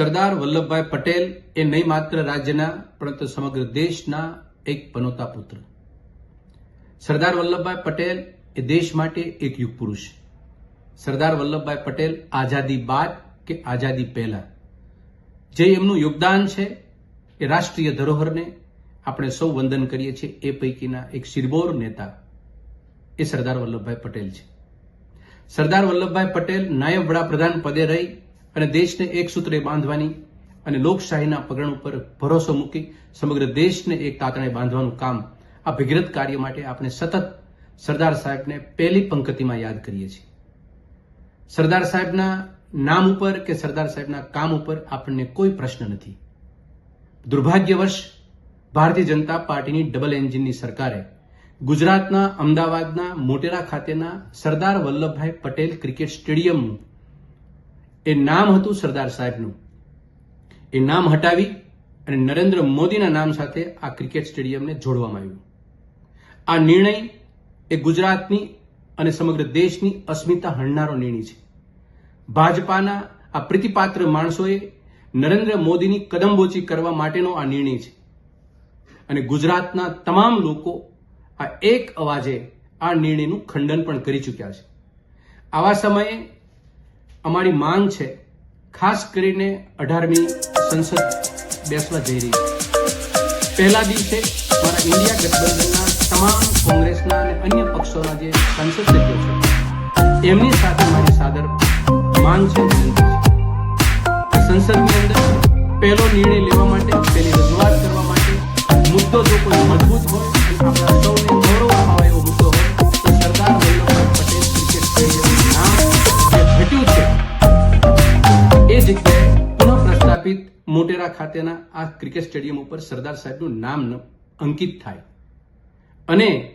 સરદાર વલ્લભભાઈ પટેલ એ નહીં માત્ર રાજ્યના, પરંતુ સમગ્ર દેશના એક પનોતા પુત્ર. સરદાર વલ્લભભાઈ પટેલ એ દેશ માટે એક યુગ પુરુષ. સરદાર વલ્લભભાઈ પટેલ આઝાદી બાદ કે આઝાદી પહેલા. જે એમનું યોગદાન છે એ રાષ્ટ્રીય ધરોહરને આપણે સૌ વંદન કરીએ છીએ. એ પૈકીના એક શિરબોર નેતા એ સરદાર વલ્લભભાઈ પટેલ છે. સરદાર વલ્લભભાઈ પટેલ નાયબ વડાપ્રધાન પદે રહી અને દેશને એક સૂત્રે બાંધવાની અને લોકશાહીના પગરણ ઉપર ભરોસો મૂકી સમગ્ર દેશને એક તાતણે બાંધવાનું કામ આ ભગીરથ કાર્ય માટે આપણે સતત સરદાર સાહેબને પહેલી પંક્તિમાં યાદ કરીએ છીએ. સરદાર સાહેબના નામ ઉપર કે સરદાર સાહેબના કામ ઉપર આપણને કોઈ પ્રશ્ન નથી. દુર્ભાગ્યવશ ભારતીય જનતા પાર્ટીની ડબલ એન્જિનની સરકારે ગુજરાતના અમદાવાદના મોટેરા ખાતેના સરદાર વલ્લભભાઈ પટેલ ક્રિકેટ સ્ટેડિયમનું એ નામ હતું સરદાર સાહેબનું. એ નામ હટાવી અને નરેન્દ્ર મોદીના નામ સાથે આ ક્રિકેટ સ્ટેડિયમને જોડવામાં આવ્યું. આ નિર્ણય એ ગુજરાતની અને સમગ્ર દેશની અસ્મિતા હણનારો નિર્ણય છે. ભાજપાના આ પ્રીતિપાત્ર માણસોએ નરેન્દ્ર મોદીની કદમબોચી કરવા માટેનો આ નિર્ણય છે. અને ગુજરાતના તમામ લોકો આ એક અવાજે આ નિર્ણયનું ખંડન પણ કરી ચૂક્યા છે. આવા સમયે અમારી માંગ છે, ખાસ કરીને અઢારમી સંસદ બેસવા જઈ રહી છે. પહેલા દિવસે મારા ઇન્ડિયા ગઠબંધનના તમામ કોંગ્રેસના અને અન્ય પક્ષોના જે સંસદ સભ્યો છે, એમની સાથે મારી સાદર માંગ છે વિનંતી છે. સંસદની અંદર પહેલો નિર્ણય લેવા માટે, પહેલી રજૂઆત કરવા માટે મુદ્દો જો કોઈ મજબૂત હોય પુનઃ પ્રસ્થાપિત મોટેરા ખાતેના આ ક્રિકેટ સ્ટેડિયમ ઉપર સરદાર સાહેબનું નામ અંકિત થાય. અને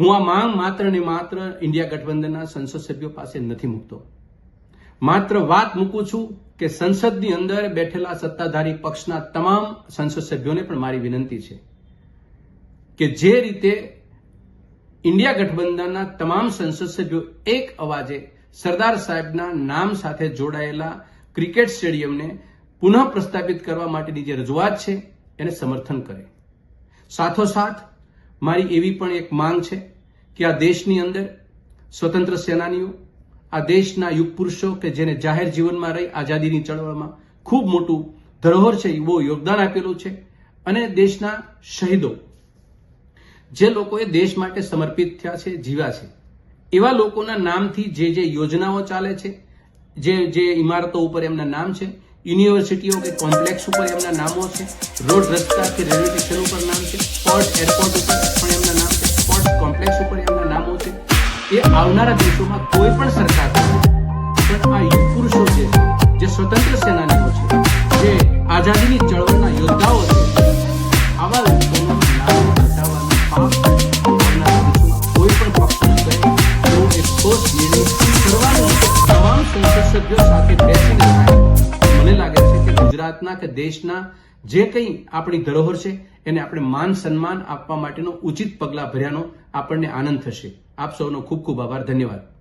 હું આ માંગ માત્ર ને માત્ર ઇન્ડિયા ગઠબંધનના સંસદ સભ્યો પાસે નથી મૂકતો. માત્ર વાત મૂકું છું કે સંસદની અંદર બેઠેલા સત્તાધારી પક્ષના તમામ સંસદ સભ્યોને પણ મારી વિનંતી છે કે જે રીતે ઇન્ડિયા ગઠબંધનના તમામ સંસદ સભ્યો એક અવાજે સરદાર સાહેબના નામ સાથે જોડાયેલા ક્રિકેટ સ્ટેડિયમને પુનઃ પ્રસ્થાપિત કરવા માટેની જે રજૂઆત છે, એને સમર્થન કરે. સાથોસાથ, મારી એવી પણ એક માંગ છે કે આ દેશની અંદર સ્વતંત્ર સેનાનીઓ, આ દેશના યુગ પુરુષો કે જેને જાહેર જીવનમાં રહી આઝાદીની ચળવળમાં ખૂબ મોટું ધરોહર છે બહુ યોગદાન આપેલું છે અને દેશના શહીદો, જે લોકોએ દેશ માટે સમર્પિત થયા છે, જીવ્યા છે. એવા લોકોના નામથી જે જે યોજનાઓ ચાલે છે, જે જે ઇમારતો ઉપર એમના નામ છે યુનિવર્સિટીઓ કે કોમ્પ્લેક્સ ઉપર એમના નામો છે. રોડ રસ્તા કે રેલવે સ્ટેશન ઉપર નામ છે. પોર્ટ એરપોર્ટ ઉપર પણ એમના નામ છે. સ્પોર્ટ કોમ્પ્લેક્સ ઉપર એમના નામો છે. એ આવનારા દિવસોમાં કોઈ પણ સરકાર કરે, પણ આ યુગ પુરુષો છે જે સ્વતંત્ર સેનાનીઓ છે જે આઝાદીની ચળવળના યોદ્ધાઓ છે આવા કોઈ પણ તમામ સભ્યો સાથે કે ગુજરાતના કે દેશના જે કંઈ આપણી ધરોહર છે, એને આપણે માન સન્માન આપવા માટેનો ઉચિત પગલાં ભર્યાનો આપણને આનંદ થશે. આપ સૌનો ખૂબ ખૂબ આભાર. ધન્યવાદ.